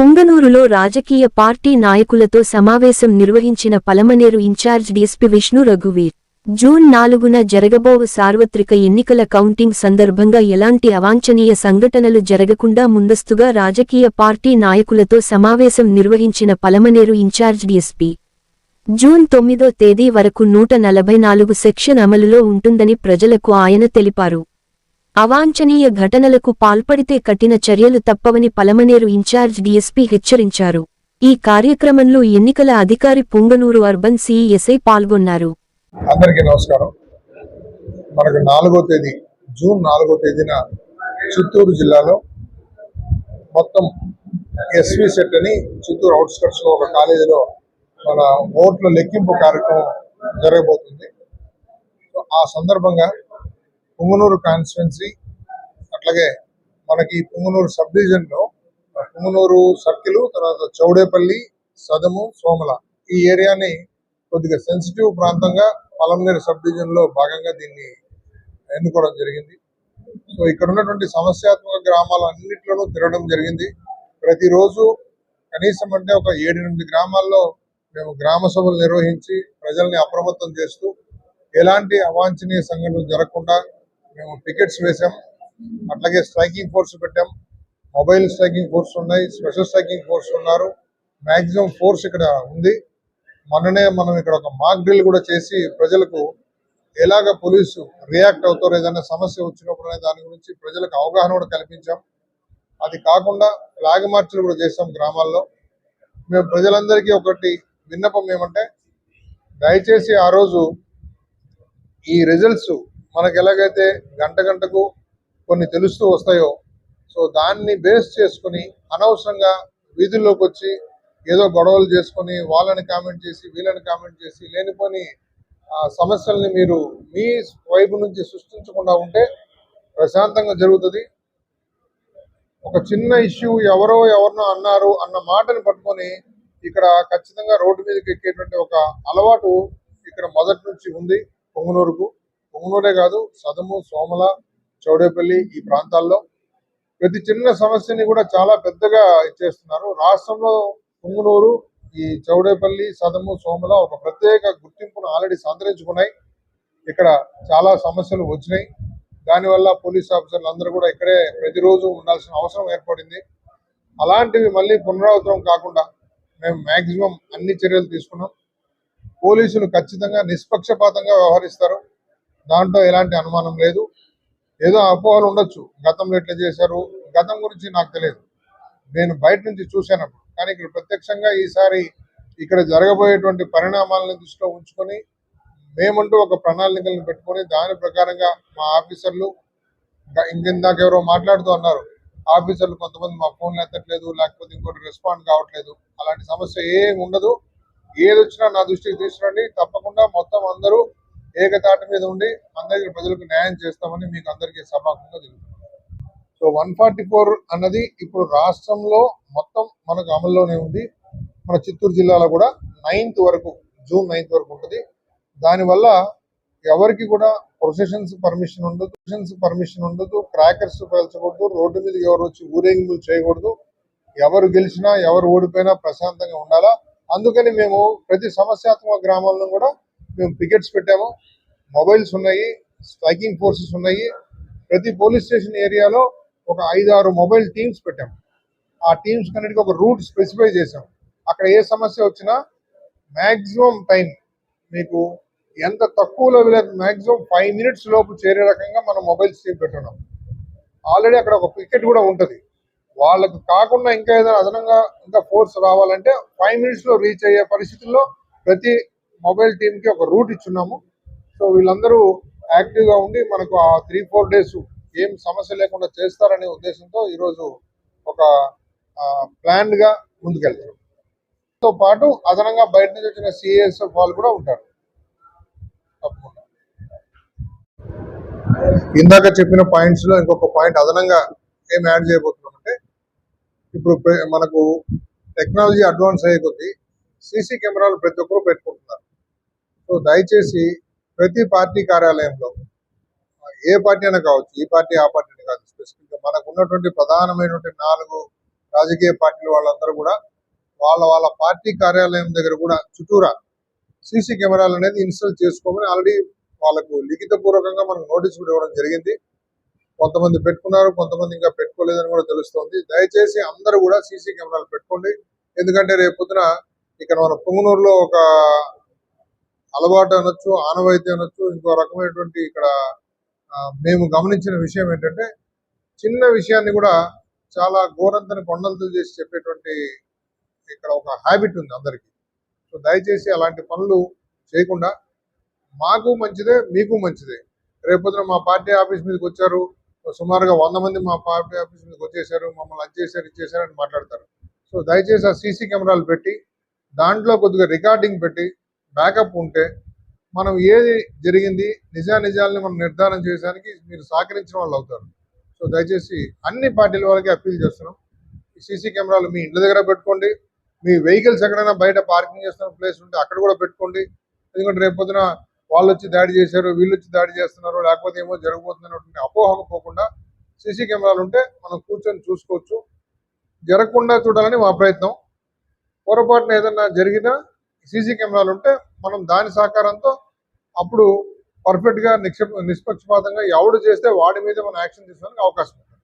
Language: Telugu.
పుంగనూరులో రాజకీయ పార్టీ నాయకులతో సమావేశం నిర్వహించిన పలమనేరు ఇన్ఛార్జ్ డీఎస్పీ విష్ణు రఘువీర్ జూన్ నాలుగున జరగబోవు సార్వత్రిక ఎన్నికల కౌంటింగ్ సందర్భంగా ఎలాంటి అవాంఛనీయ సంఘటనలు జరగకుండా ముందస్తుగా రాజకీయ పార్టీ నాయకులతో సమావేశం నిర్వహించిన పలమనేరు ఇన్ఛార్జ్ డీఎస్పీ జూన్ తొమ్మిదో తేదీ వరకు నూట నలభై నాలుగు సెక్షన్ అమలులో ఉంటుందని ప్రజలకు ఆయన తెలిపారు. అవాంఛనీయ ఘటనలకు పాల్పడితే కఠిన చర్యలు తప్పవని పలమనేరు ఇన్ఛార్జ్ డీఎస్పీ హెచ్చరించారు. ఈ కార్యక్రమంలో ఎన్నికల అధికారి పుంగనూరు అర్బన్ సిఎస్ఐ పాల్గొన్నారు. అందరికీ నమస్కారం. మనకు నాలుగో తేదీ జూన్ నాలుగో తేదీన చిత్తూరు జిల్లాలో మొత్తం ఎస్వి సెట్ అని చిత్తూరు అవుట్స్కట్స్లో ఒక కాలేజీలో మన ఓట్ల లెక్కింపు కార్యక్రమం జరగబోతుంది. ఆ సందర్భంగా పుంగనూరు కాన్స్టిట్యున్సీ అట్లాగే మనకి పుంగనూరు సబ్ డివిజన్లో పుంగనూరు సర్కిల్ తర్వాత చౌడేపల్లి సదము సోమల ఈ ఏరియాని కొద్దిగా సెన్సిటివ్ ప్రాంతంగా పలంనేరు సబ్ డివిజన్లో భాగంగా దీన్ని ఎన్నుకోవడం జరిగింది. సో ఇక్కడ ఉన్నటువంటి సమస్యాత్మక గ్రామాలు అన్నింటిలోనూ తిరగడం జరిగింది. ప్రతిరోజు కనీసం అంటే ఒక ఏడెనిమిది గ్రామాల్లో మేము గ్రామ సభలు నిర్వహించి ప్రజల్ని అప్రమత్తం చేస్తూ ఎలాంటి అవాంఛనీయ సంఘటనలు జరగకుండా మేము టికెట్స్ వేసాం అట్లాగే స్ట్రైకింగ్ ఫోర్స్ పెట్టాం. మొబైల్ స్ట్రైకింగ్ ఫోర్స్ ఉన్నాయి. స్పెషల్ స్ట్రైకింగ్ ఫోర్స్ ఉన్నారు. మాక్సిమం ఫోర్స్ ఇక్కడ ఉంది. మొన్ననే మనం ఇక్కడ ఒక మాక్ డ్రిల్ కూడా చేసి ప్రజలకు ఎలాగ పోలీసు రియాక్ట్ అవుతారో ఏదైనా సమస్య వచ్చినప్పుడు అనే దాని గురించి ప్రజలకు అవగాహన కూడా కల్పించాం. అది కాకుండా ఫ్లాగ్ మార్చులు కూడా చేస్తాం గ్రామాల్లో. మేము ప్రజలందరికీ ఒకటి విన్నపం ఏమంటే దయచేసి ఆ రోజు ఈ రిజల్ట్స్ మనకు ఎలాగైతే గంట గంటకు కొన్ని తెలుస్తూ వస్తాయో సో దాన్ని బేస్ చేసుకుని అనవసరంగా వీధుల్లోకి వచ్చి ఏదో గొడవలు చేసుకొని వాళ్ళని కామెంట్ చేసి వీళ్ళని కామెంట్ చేసి లేనిపోని ఆ, సమస్యల్ని మీరు మీ వైపు నుంచి సృష్టించకుండా ఉంటే ప్రశాంతంగా జరుగుతుంది. ఒక చిన్న ఇష్యూ ఎవరో ఎవరినో అన్నారు అన్న మాటని పట్టుకొని ఇక్కడ ఖచ్చితంగా రోడ్డు మీదకి ఎక్కేటువంటి ఒక అలవాటు ఇక్కడ మొదటి నుంచి ఉంది పొంగునూరుకు. పొంగునూరే కాదు సదము సోమల చౌడేపల్లి ఈ ప్రాంతాల్లో ప్రతి చిన్న సమస్యని కూడా చాలా పెద్దగా ఇచ్చేస్తున్నారు. రాష్ట్రంలో పొంగునూరు ఈ చౌడేపల్లి సదము సోమల ఒక ప్రత్యేక గుర్తింపును ఆల్రెడీ సంతరించుకున్నాయి. ఇక్కడ చాలా సమస్యలు వచ్చినాయి. దానివల్ల పోలీస్ ఆఫీసర్లు అందరూ కూడా ఇక్కడే ప్రతిరోజు ఉండాల్సిన అవసరం ఏర్పడింది. అలాంటివి మళ్ళీ పునరావృతం కాకుండా మేము మాక్సిమం అన్ని చర్యలు తీసుకున్నాం. పోలీసులు ఖచ్చితంగా నిష్పక్షపాతంగా వ్యవహరిస్తారు. దాంట్లో ఎలాంటి అనుమానం లేదు. ఏదో అపోహలు ఉండొచ్చు. గతంలో ఎట్లా చేశారు? గతం గురించి నాకు తెలియదు. నేను బయట నుంచి చూశానప్పుడు. కానీ ఇక్కడ ప్రత్యక్షంగా ఈసారి ఇక్కడ జరగబోయేటువంటి పరిణామాలను దృష్టిలో ఉంచుకొని మేమంటూ ఒక ప్రణాళికలను పెట్టుకొని దాని ప్రకారంగా మా ఆఫీసర్లు ఇంకా ఎవరో మాట్లాడుతూ అన్నారు. ఆఫీసర్లు కొంతమంది మా ఫోన్లు ఎత్తట్లేదు లేకపోతే ఇంకోటి రెస్పాండ్ కావట్లేదు. అలాంటి సమస్య ఏమి ఉండదు. ఏది వచ్చినా నా దృష్టికి తీసుకురండి. తప్పకుండా మొత్తం అందరూ ఏకతాటి మీద ఉండి అందరికీ ప్రజలకు న్యాయం చేస్తామని మీకు అందరికీ సభాముఖంగా తెలుపుతున్నాను సో వన్ ఫార్టీ ఫోర్ అన్నది ఇప్పుడు రాష్ట్రంలో మొత్తం మనకు అమల్లోనే ఉంది. మన చిత్తూరు జిల్లాలో కూడా నైన్త్ వరకు జూన్ నైన్త్ వరకు ఉంటుంది. దానివల్ల ఎవరికి కూడా ప్రొసెషన్స్ పర్మిషన్ ఉండదు ప్రొసెషన్స్ పర్మిషన్ ఉండదు క్రాకర్స్ పేల్చకూడదు రోడ్డు మీద ఎవరు వచ్చి ఊరేగింపులు చేయకూడదు ఎవరు గెలిచినా ఎవరు ఓడిపోయినా ప్రశాంతంగా ఉండాలా. అందుకని మేము ప్రతి సమస్యాత్మక గ్రామాలను కూడా మేము టికెట్స్ పెట్టాము. మొబైల్స్ ఉన్నాయి స్ట్రైకింగ్ ఫోర్సెస్ ఉన్నాయి. ప్రతి పోలీస్ స్టేషన్ ఏరియాలో ఒక ఐదు ఆరు మొబైల్ టీమ్స్ పెట్టాము. ఆ టీమ్స్ కన్నిటికీ ఒక రూట్ స్పెసిఫై చేసాం అక్కడ ఏ సమస్య వచ్చినా మ్యాక్సిమం టైం మీకు ఎంత తక్కువలో వీలైతే మ్యాక్సిమం ఫైవ్ మినిట్స్ లోపు చేరే రకంగా మనం మొబైల్స్ టీమ్ పెట్టున్నాం. ఆల్రెడీ అక్కడ ఒక పికెట్ కూడా ఉంటుంది. వాళ్ళకు కాకుండా ఇంకా ఏదైనా అదనంగా ఇంకా ఫోర్స్ రావాలంటే ఫైవ్ మినిట్స్లో రీచ్ అయ్యే పరిస్థితుల్లో ప్రతి మొబైల్ టీమ్కి ఒక రూట్ ఇచ్చున్నాము. సో వీళ్ళందరూ యాక్టివ్గా ఉండి మనకు ఆ త్రీ ఫోర్ డేస్ ఏం సమస్య లేకుండా చేస్తారనే ఉద్దేశంతో ఈరోజు ఒక ప్లాన్గా ముందుకెళ్తారు. తో పాటు అదనంగా బయట నుంచి వచ్చిన సిఎస్ఎఫ్ వాళ్ళు కూడా ఉంటారు. తప్పకుండా. ఇందాక చెప్పిన పాయింట్స్లో ఇంకొక పాయింట్ అదనంగా ఏం యాడ్ చేయబోతున్నామంటే ఇప్పుడు మనకు టెక్నాలజీ అడ్వాన్స్ అయ్యే కొద్దీ సీసీ కెమెరాలు ప్రతి ఒక్కరు పెట్టుకుంటున్నారు. సో దయచేసి ప్రతి పార్టీ కార్యాలయంలో ఏ పార్టీ అయినా కావచ్చు ఈ పార్టీ ఆ పార్టీ అని కాదు స్పెసిఫిక్గా మనకు ఉన్నటువంటి ప్రధానమైనటువంటి నాలుగు రాజకీయ పార్టీల వాళ్ళందరూ కూడా వాళ్ళ వాళ్ళ పార్టీ కార్యాలయం దగ్గర కూడా చుట్టూరా సీసీ కెమెరాలు అనేది ఇన్స్టాల్ చేసుకోమని ఆల్రెడీ వాళ్ళకు లిఖిత పూర్వకంగా మనకు నోటీస్ కూడా ఇవ్వడం జరిగింది. కొంతమంది పెట్టుకున్నారు కొంతమంది ఇంకా పెట్టుకోలేదని కూడా తెలుస్తోంది. దయచేసి అందరూ కూడా సీసీ కెమెరాలు పెట్టుకోండి. ఎందుకంటే రేపు పొద్దున ఇక్కడ మన పుంగనూరులో ఒక అలవాటు అనొచ్చు ఆనవాయితీ అనొచ్చు ఇంకో రకమైనటువంటి ఇక్కడ మేము గమనించిన విషయం ఏంటంటే చిన్న విషయాన్ని కూడా చాలా ఘోరంతని కొండలతో చేసి చెప్పేటువంటి ఇక్కడ ఒక హ్యాబిట్ ఉంది అందరికీ. సో దయచేసి అలాంటి పనులు చేయకుండా మాకు మంచిదే మీకు మంచిదే. రేపొద్దున మా పార్టీ ఆఫీస్ మీదకి వచ్చారు సుమారుగా వంద మంది మా పార్టీ ఆఫీస్ మీదకి వచ్చేసారు మమ్మల్ని అది చేశారు అని మాట్లాడతారు. సో దయచేసి ఆ సీసీ కెమెరాలు పెట్టి దాంట్లో కొద్దిగా రికార్డింగ్ పెట్టి బ్యాకప్ ఉంటే మనం ఏది జరిగింది నిజానిజాలని మనం నిర్ధారణ చేయడానికి మీరు సహకరించిన వాళ్ళు అవుతారు. సో దయచేసి అన్ని పార్టీల వాళ్ళకి అప్పీల్ చేస్తున్నాం. ఈ సీసీ కెమెరాలు మీ ఇంటి దగ్గర పెట్టుకోండి. మీ వెహికల్స్ ఎక్కడైనా బయట పార్కింగ్ చేస్తున్న ప్లేస్ ఉంటే అక్కడ కూడా పెట్టుకోండి. ఎందుకంటే రేపు పొద్దున వాళ్ళు వచ్చి దాడి చేశారు వీళ్ళు వచ్చి దాడి చేస్తున్నారు లేకపోతే ఏమో జరగబోతుంది అనేటువంటి అపోహకు పోకుండా సీసీ కెమెరాలు ఉంటే మనం కూర్చొని చూసుకోవచ్చు. జరగకుండా చూడాలని మా ప్రయత్నం. పొరపాటున ఏదన్నా జరిగినా సీసీ కెమెరాలు ఉంటే మనం దాని సహకారంతో అప్పుడు పర్ఫెక్ట్గా నిక్ష నిష్పక్షపాతంగా ఎవడు చేస్తే వాడి మీద మనం యాక్షన్ తీసుకోవడానికి అవకాశం ఉంటుంది.